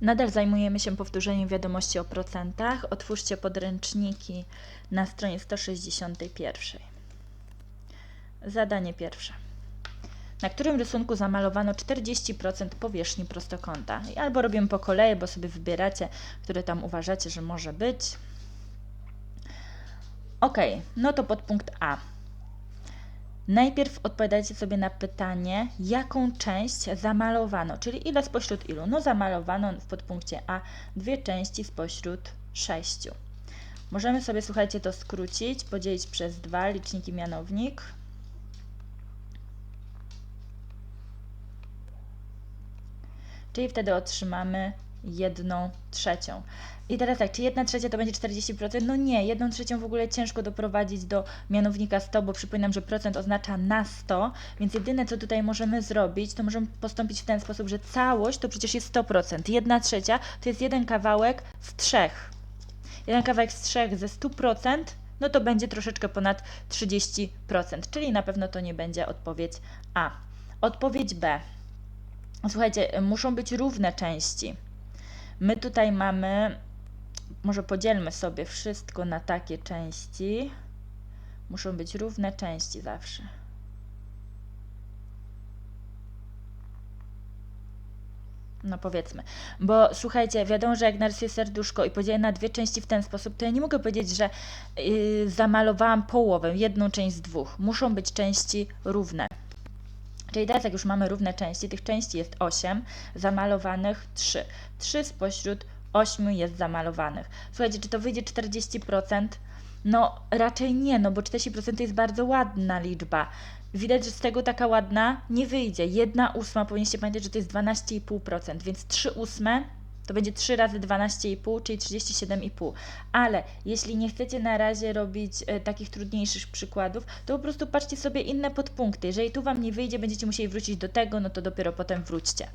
Nadal zajmujemy się powtórzeniem wiadomości o procentach. Otwórzcie podręczniki na stronie 161. Zadanie pierwsze. Na którym rysunku zamalowano 40% powierzchni prostokąta? I Albo robimy po kolei, bo sobie wybieracie, które tam uważacie, że może być. Ok, no to podpunkt A. Najpierw odpowiadajcie sobie na pytanie, jaką część zamalowano, czyli ile spośród ilu. No zamalowano w podpunkcie A dwie części spośród sześciu. Możemy sobie, słuchajcie, to skrócić, podzielić przez dwa, licznik i mianownik. Czyli wtedy otrzymamy jedną trzecią. I teraz tak, czy jedna trzecia to będzie 40%? No nie, jedną trzecią w ogóle ciężko doprowadzić do mianownika 100, bo przypominam, że procent oznacza na 100, więc jedyne co tutaj możemy zrobić, to możemy postąpić w ten sposób, że całość to przecież jest 100%. Jedna trzecia to jest jeden kawałek z trzech. Jeden kawałek z trzech ze 100%, no to będzie troszeczkę ponad 30%, czyli na pewno to nie będzie odpowiedź A. Odpowiedź B. Słuchajcie, muszą być równe części. My tutaj mamy, może podzielmy sobie wszystko na takie części. Muszą być równe części zawsze. No powiedzmy. Bo słuchajcie, wiadomo, że jak narysuję serduszko i podzielę na dwie części w ten sposób, to ja nie mogę powiedzieć, że yy, zamalowałam połowę, jedną część z dwóch. Muszą być części równe. Czyli jak już mamy równe części, tych części jest 8, zamalowanych 3. 3 spośród 8 jest zamalowanych. Słuchajcie, czy to wyjdzie 40%? No raczej nie, no bo 40% to jest bardzo ładna liczba. Widać, że z tego taka ładna nie wyjdzie. 1 ósma, powinniście pamiętać, że to jest 12,5%, więc 3 ósme to będzie 3 razy 12,5, czyli 37,5. Ale jeśli nie chcecie na razie robić e, takich trudniejszych przykładów, to po prostu patrzcie sobie inne podpunkty. Jeżeli tu Wam nie wyjdzie, będziecie musieli wrócić do tego, no to dopiero potem wróćcie.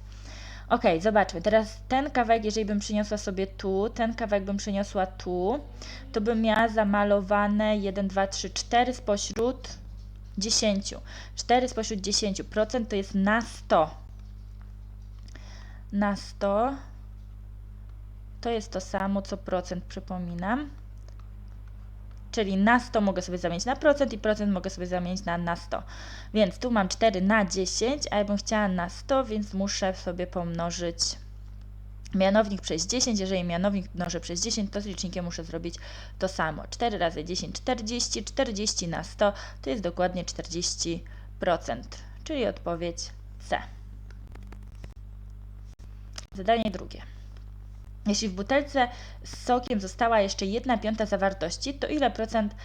Ok, zobaczmy. Teraz ten kawałek, jeżeli bym przyniosła sobie tu, ten kawałek bym przyniosła tu, to bym miała zamalowane 1, 2, 3, 4 spośród 10. 4 spośród 10% to jest na 100. Na 100 to jest to samo co procent, przypominam. Czyli na 100 mogę sobie zamienić na procent i procent mogę sobie zamienić na na 100. Więc tu mam 4 na 10, a ja bym chciała na 100, więc muszę sobie pomnożyć mianownik przez 10. Jeżeli mianownik mnożę przez 10, to z licznikiem muszę zrobić to samo. 4 razy 10, 40, 40 na 100 to jest dokładnie 40%, czyli odpowiedź C. Zadanie drugie. Jeśli w butelce z sokiem została jeszcze 1 piąta zawartości, to ile procent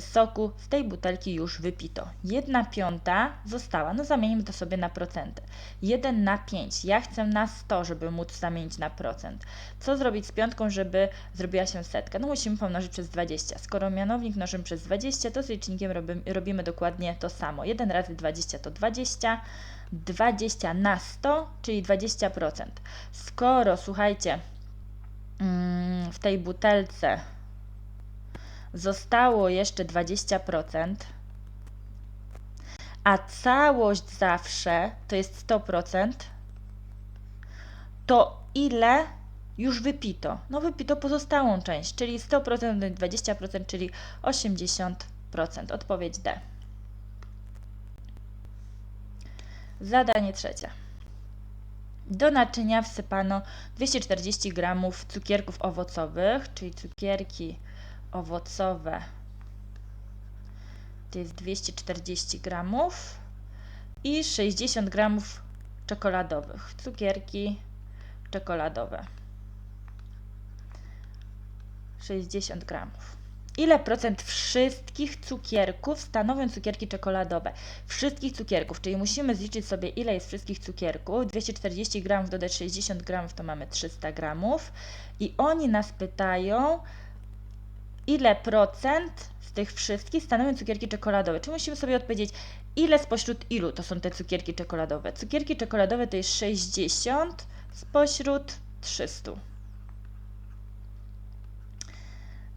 soku z tej butelki już wypito? 1 piąta została, no zamieńmy to sobie na procenty. 1 na 5, ja chcę na 100, żeby móc zamienić na procent. Co zrobić z piątką, żeby zrobiła się setka? No musimy pomnożyć przez 20. Skoro mianownik mnożymy przez 20, to z licznikiem robimy, robimy dokładnie to samo. 1 razy 20 to 20, 20 na 100, czyli 20%. Skoro, słuchajcie, w tej butelce zostało jeszcze 20%, a całość zawsze to jest 100%, to ile już wypito? No wypito pozostałą część, czyli 100% 20%, czyli 80%. Odpowiedź D. Zadanie trzecie. Do naczynia wsypano 240 g cukierków owocowych, czyli cukierki owocowe to jest 240 g i 60 g czekoladowych, cukierki czekoladowe. 60 gramów. Ile procent wszystkich cukierków stanowią cukierki czekoladowe? Wszystkich cukierków, czyli musimy zliczyć sobie, ile jest wszystkich cukierków. 240 gramów dodać 60 gramów, to mamy 300 gramów. I oni nas pytają, ile procent z tych wszystkich stanowią cukierki czekoladowe. Czy musimy sobie odpowiedzieć, ile spośród ilu to są te cukierki czekoladowe? Cukierki czekoladowe to jest 60 spośród 300.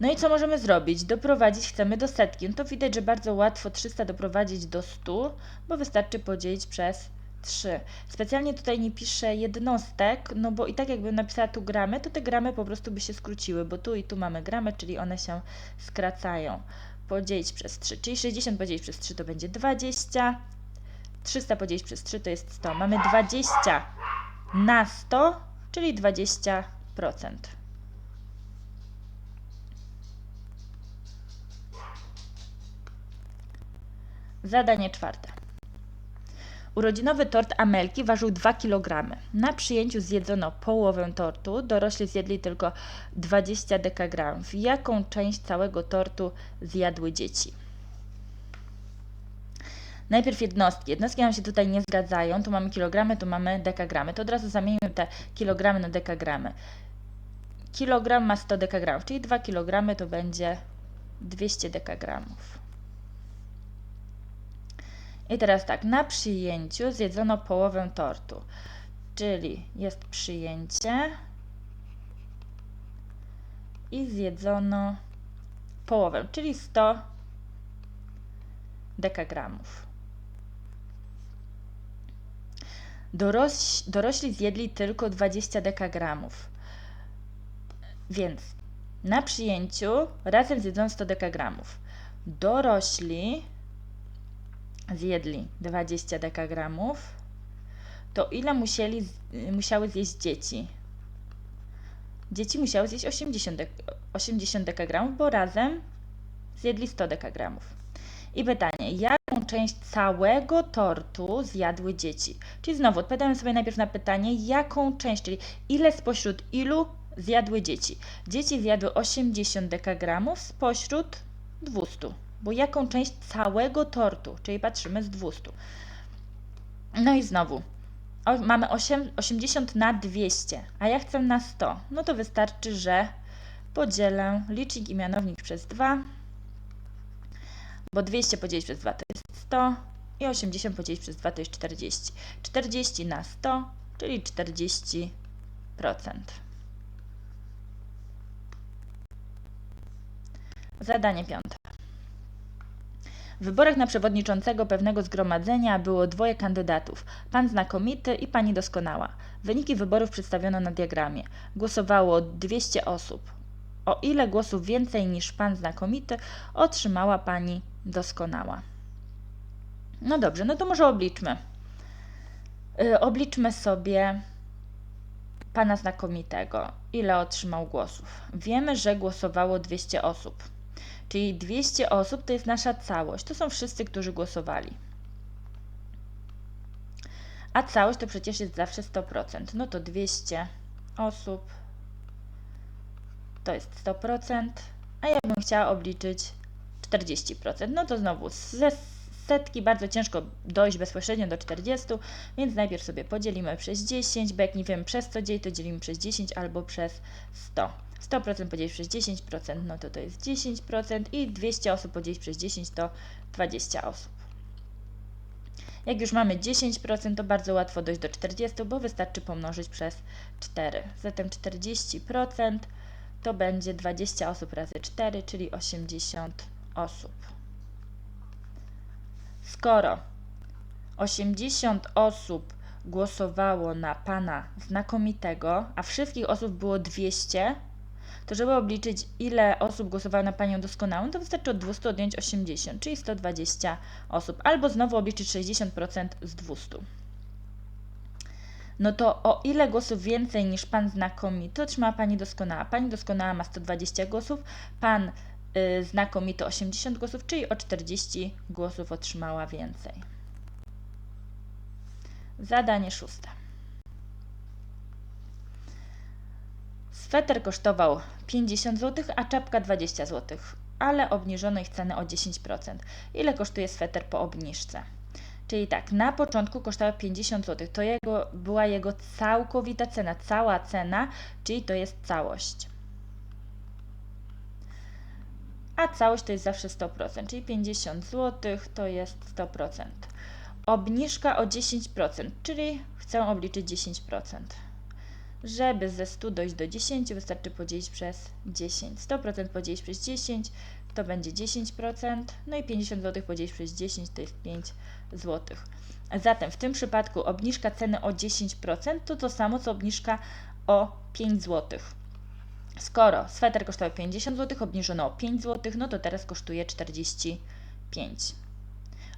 No i co możemy zrobić? Doprowadzić chcemy do setki. No to widać, że bardzo łatwo 300 doprowadzić do 100, bo wystarczy podzielić przez 3. Specjalnie tutaj nie piszę jednostek, no bo i tak jakbym napisała tu gramy, to te gramy po prostu by się skróciły, bo tu i tu mamy gramy, czyli one się skracają. Podzielić przez 3, czyli 60 podzielić przez 3 to będzie 20. 300 podzielić przez 3 to jest 100. Mamy 20 na 100, czyli 20%. Zadanie czwarte. Urodzinowy tort Amelki ważył 2 kg. Na przyjęciu zjedzono połowę tortu, dorośli zjedli tylko 20 dekagramów. Jaką część całego tortu zjadły dzieci? Najpierw jednostki. Jednostki nam się tutaj nie zgadzają. Tu mamy kilogramy, tu mamy dekagramy. To od razu zamienimy te kilogramy na dekagramy. Kilogram ma 100 dekagramów, czyli 2 kg to będzie 200 dekagramów. I teraz tak, na przyjęciu zjedzono połowę tortu, czyli jest przyjęcie i zjedzono połowę, czyli 100 dekagramów. Doroś, dorośli zjedli tylko 20 dekagramów, więc na przyjęciu razem zjedzono 100 dekagramów. Dorośli zjedli 20 dekagramów, to ile musieli, musiały zjeść dzieci? Dzieci musiały zjeść 80, dek 80 dekagramów, bo razem zjedli 100 dekagramów. I pytanie, jaką część całego tortu zjadły dzieci? Czyli znowu odpowiadamy sobie najpierw na pytanie, jaką część, czyli ile spośród ilu zjadły dzieci? Dzieci zjadły 80 dekagramów spośród 200 bo jaką część całego tortu, czyli patrzymy z 200. No i znowu, o, mamy 8, 80 na 200, a ja chcę na 100. No to wystarczy, że podzielę licznik i mianownik przez 2, bo 200 podzielić przez 2 to jest 100 i 80 podzielić przez 2 to jest 40. 40 na 100, czyli 40%. Zadanie piąte. W wyborach na przewodniczącego pewnego zgromadzenia było dwoje kandydatów: pan znakomity i pani doskonała. Wyniki wyborów przedstawiono na diagramie. Głosowało 200 osób. O ile głosów więcej niż pan znakomity otrzymała pani doskonała? No dobrze, no to może obliczmy. Yy, obliczmy sobie pana znakomitego. Ile otrzymał głosów? Wiemy, że głosowało 200 osób. Czyli 200 osób to jest nasza całość. To są wszyscy, którzy głosowali. A całość to przecież jest zawsze 100%. No to 200 osób to jest 100%, a ja bym chciała obliczyć 40%. No to znowu ze setki bardzo ciężko dojść bezpośrednio do 40, więc najpierw sobie podzielimy przez 10, bo jak nie wiem przez co dzieli, to dzielimy przez 10 albo przez 100. 100% podzielić przez 10%, no to to jest 10% i 200 osób podzielić przez 10 to 20 osób. Jak już mamy 10%, to bardzo łatwo dojść do 40, bo wystarczy pomnożyć przez 4. Zatem 40% to będzie 20 osób razy 4, czyli 80 osób. Skoro 80 osób głosowało na pana znakomitego, a wszystkich osób było 200, to żeby obliczyć, ile osób głosowało na Panią doskonałą, to wystarczy od 200 odjąć 80, czyli 120 osób, albo znowu obliczyć 60% z 200. No to o ile głosów więcej niż Pan znakomity otrzymała Pani doskonała? Pani doskonała ma 120 głosów, Pan y, znakomity 80 głosów, czyli o 40 głosów otrzymała więcej. Zadanie szóste. Sweter kosztował 50 zł, a czapka 20 zł, ale obniżono ich cenę o 10%. Ile kosztuje sweter po obniżce? Czyli tak, na początku kosztował 50 zł. To jego, była jego całkowita cena, cała cena, czyli to jest całość. A całość to jest zawsze 100%, czyli 50 zł to jest 100%. Obniżka o 10%, czyli chcę obliczyć 10%. Żeby ze 100 dojść do 10, wystarczy podzielić przez 10. 100% podzielić przez 10, to będzie 10%, no i 50 zł podzielić przez 10 to jest 5 zł. Zatem w tym przypadku obniżka ceny o 10% to to samo co obniżka o 5 zł. Skoro sweter kosztował 50 zł, obniżono o 5 zł, no to teraz kosztuje 45.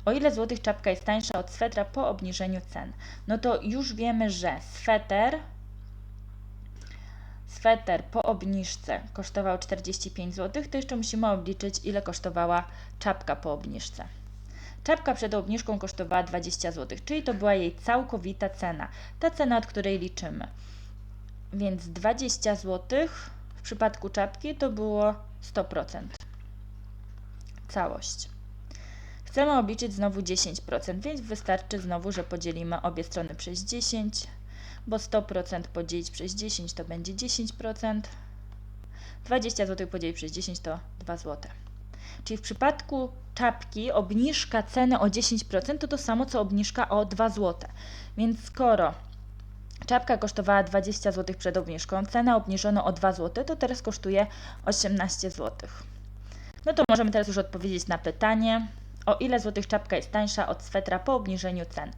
O ile złotych czapka jest tańsza od swetra po obniżeniu cen? No to już wiemy, że sweter sweter po obniżce kosztował 45 zł, to jeszcze musimy obliczyć, ile kosztowała czapka po obniżce. Czapka przed obniżką kosztowała 20 zł, czyli to była jej całkowita cena, ta cena, od której liczymy. Więc 20 zł w przypadku czapki to było 100%. Całość. Chcemy obliczyć znowu 10%, więc wystarczy znowu, że podzielimy obie strony przez 10, bo 100% podzielić przez 10 to będzie 10%. 20 zł podzielić przez 10 to 2 zł. Czyli w przypadku czapki obniżka ceny o 10% to to samo co obniżka o 2 zł. Więc skoro czapka kosztowała 20 zł przed obniżką, cenę obniżono o 2 zł, to teraz kosztuje 18 zł. No to możemy teraz już odpowiedzieć na pytanie, o ile złotych czapka jest tańsza od swetra po obniżeniu cen.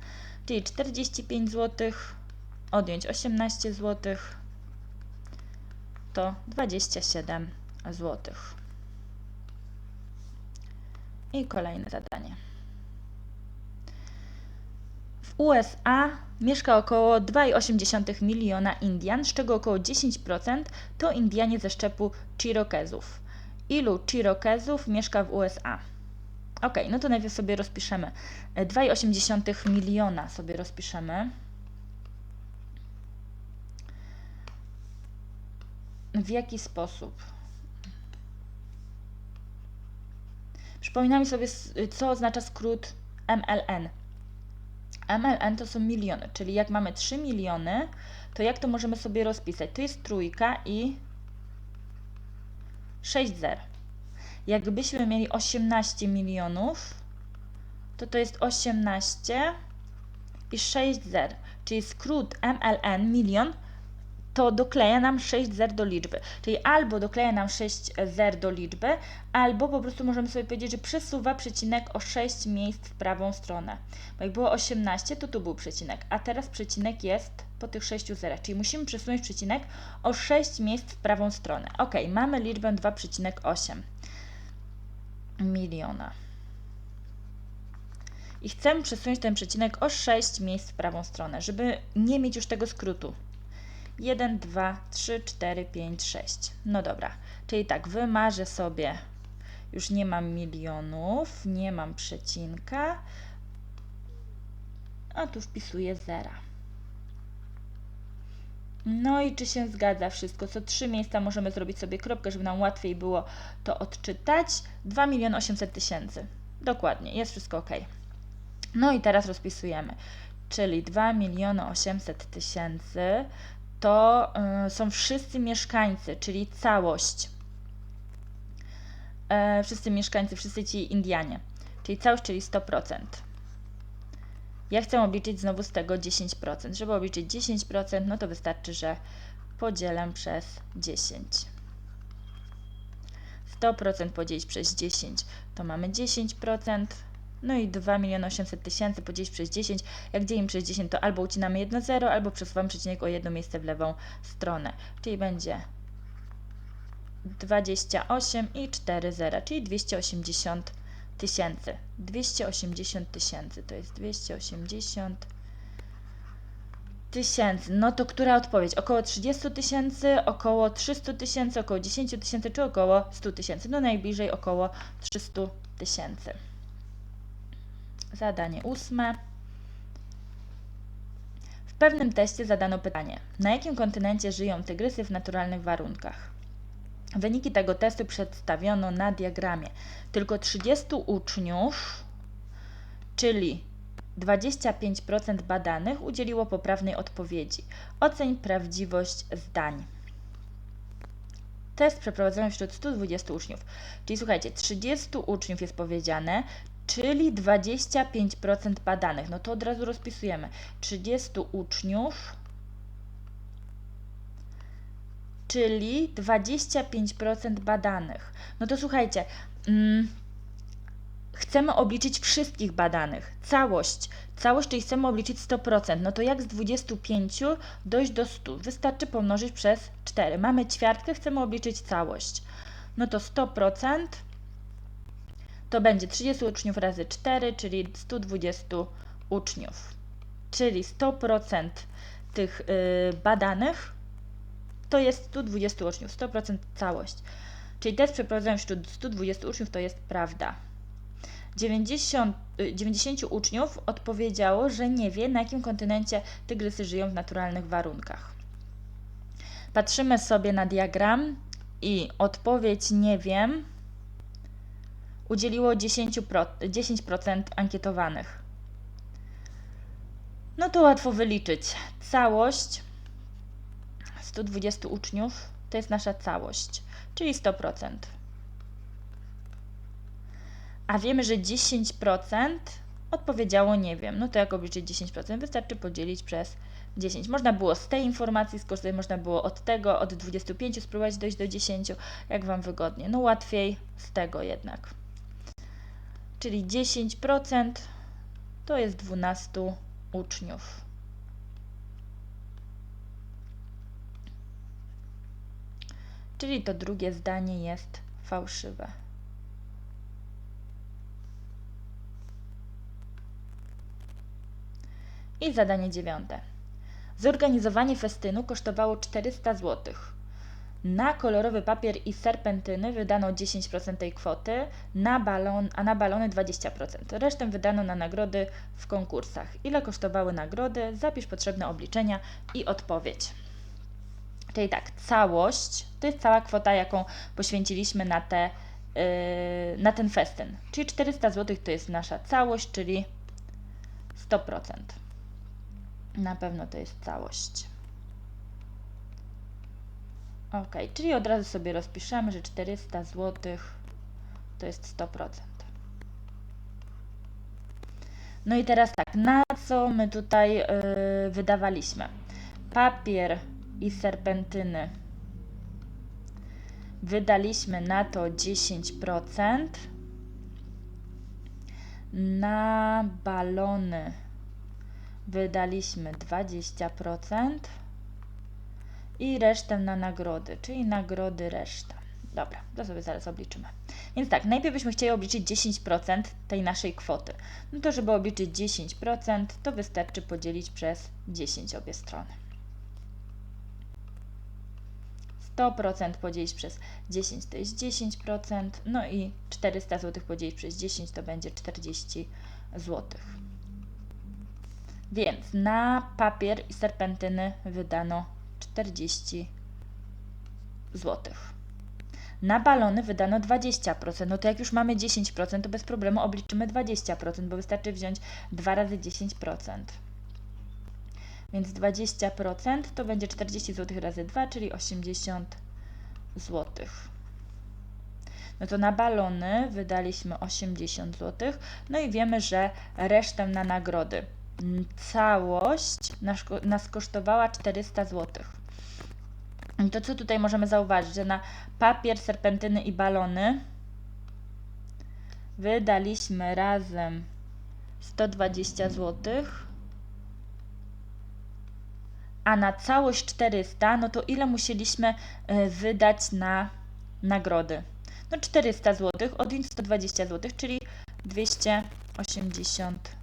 Czyli 45 zł, odjąć 18 zł, to 27 zł. I kolejne zadanie. W USA mieszka około 2,8 miliona Indian, z czego około 10% to Indianie ze szczepu Cherokezów. Ilu Cherokezów mieszka w USA? Ok, no to najpierw sobie rozpiszemy. 2,8 miliona sobie rozpiszemy. W jaki sposób? Przypominamy sobie, co oznacza skrót MLN. MLN to są miliony, czyli jak mamy 3 miliony, to jak to możemy sobie rozpisać? To jest trójka i 6 zer. Jakbyśmy mieli 18 milionów, to to jest 18 i 6 zer, czyli skrót MLN, milion, to dokleja nam 6 zer do liczby. Czyli albo dokleja nam 6 zer do liczby, albo po prostu możemy sobie powiedzieć, że przesuwa przecinek o 6 miejsc w prawą stronę. Bo jak było 18, to tu był przecinek, a teraz przecinek jest po tych 6 zerach, czyli musimy przesunąć przecinek o 6 miejsc w prawą stronę. Ok, mamy liczbę 2,8 miliona. I chcemy przesunąć ten przecinek o 6 miejsc w prawą stronę, żeby nie mieć już tego skrótu. 1, 2, 3, 4, 5, 6. No dobra, czyli tak, wymarzę sobie, już nie mam milionów, nie mam przecinka, a tu wpisuję zera. No i czy się zgadza wszystko? Co trzy miejsca możemy zrobić sobie kropkę, żeby nam łatwiej było to odczytać. 2 miliony 800 tysięcy. Dokładnie, jest wszystko ok. No i teraz rozpisujemy. Czyli 2 miliony 800 tysięcy to y, są wszyscy mieszkańcy, czyli całość. E, wszyscy mieszkańcy, wszyscy ci Indianie, czyli całość, czyli 100%. Ja chcę obliczyć znowu z tego 10%. Żeby obliczyć 10%, no to wystarczy, że podzielę przez 10. 100% podzielić przez 10 to mamy 10%. No i 2 miliony 800 tysięcy podzielić przez 10. Jak dzielimy przez 10, to albo ucinamy jedno 0, albo przesuwamy przecinek o jedno miejsce w lewą stronę. Czyli będzie 28 i 4 zera, czyli 280 tysięcy. 280 tysięcy to jest 280 tysięcy. No to która odpowiedź? Około 30 tysięcy, około 300 tysięcy, około 10 tysięcy czy około 100 tysięcy? No najbliżej około 300 tysięcy. Zadanie ósme. W pewnym teście zadano pytanie: na jakim kontynencie żyją tygrysy w naturalnych warunkach? Wyniki tego testu przedstawiono na diagramie. Tylko 30 uczniów, czyli 25% badanych, udzieliło poprawnej odpowiedzi. Oceń prawdziwość zdań. Test przeprowadzono wśród 120 uczniów. Czyli słuchajcie, 30 uczniów jest powiedziane, czyli 25% badanych. No to od razu rozpisujemy. 30 uczniów, czyli 25% badanych. No to słuchajcie, mm, chcemy obliczyć wszystkich badanych, całość. Całość, czyli chcemy obliczyć 100%. No to jak z 25 dojść do 100? Wystarczy pomnożyć przez 4. Mamy ćwiartkę, chcemy obliczyć całość. No to 100% to będzie 30 uczniów razy 4, czyli 120 uczniów. Czyli 100% tych y, badanych to jest 120 uczniów, 100% całość. Czyli test przeprowadzony wśród 120 uczniów to jest prawda. 90, y, 90 uczniów odpowiedziało, że nie wie, na jakim kontynencie tygrysy żyją w naturalnych warunkach. Patrzymy sobie na diagram i odpowiedź nie wiem udzieliło 10%, 10% ankietowanych. No to łatwo wyliczyć. Całość 120 uczniów to jest nasza całość, czyli 100%. A wiemy, że 10% odpowiedziało nie wiem. No to jak obliczyć 10%? Wystarczy podzielić przez 10. Można było z tej informacji skorzystać, można było od tego, od 25 spróbować dojść do 10, jak Wam wygodnie. No łatwiej z tego jednak. Czyli 10% to jest 12 uczniów. Czyli to drugie zdanie jest fałszywe. I zadanie dziewiąte. Zorganizowanie festynu kosztowało 400 zł. Na kolorowy papier i serpentyny wydano 10% tej kwoty, na balon, a na balony 20%. Resztę wydano na nagrody w konkursach. Ile kosztowały nagrody? Zapisz potrzebne obliczenia i odpowiedź. Czyli tak, całość to jest cała kwota, jaką poświęciliśmy na, te, yy, na ten festyn. Czyli 400 zł to jest nasza całość, czyli 100%. Na pewno to jest całość. Ok, czyli od razu sobie rozpiszemy, że 400 zł to jest 100%. No i teraz tak, na co my tutaj yy, wydawaliśmy? Papier i serpentyny. Wydaliśmy na to 10%. Na balony wydaliśmy 20% i resztę na nagrody, czyli nagrody reszta. Dobra, to sobie zaraz obliczymy. Więc tak, najpierw byśmy chcieli obliczyć 10% tej naszej kwoty. No to żeby obliczyć 10%, to wystarczy podzielić przez 10 obie strony. 100% podzielić przez 10 to jest 10%, no i 400 zł podzielić przez 10 to będzie 40 zł. Więc na papier i serpentyny wydano 40 zł. Na balony wydano 20%. No to jak już mamy 10%, to bez problemu obliczymy 20%, bo wystarczy wziąć 2 razy 10%. Więc 20% to będzie 40 zł razy 2, czyli 80 zł. No to na balony wydaliśmy 80 zł. No i wiemy, że resztę na nagrody. Całość nas kosztowała 400 zł. To co tutaj możemy zauważyć, że na papier, serpentyny i balony wydaliśmy razem 120 zł, a na całość 400, no to ile musieliśmy e, wydać na nagrody? No 400 zł, odjąć 120 zł, czyli 280 zł.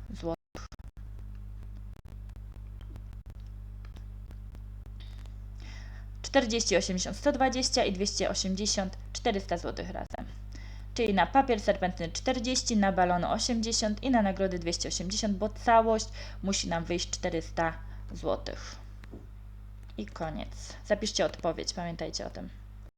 Czterdzieści, osiemdziesiąt, sto dwadzieścia i dwieście osiemdziesiąt, czterysta złotych razem. Czyli na papier serpentyny 40, na balony 80 i na nagrody 280, bo całość musi nam wyjść 400 złotych. I koniec. Zapiszcie odpowiedź, pamiętajcie o tym.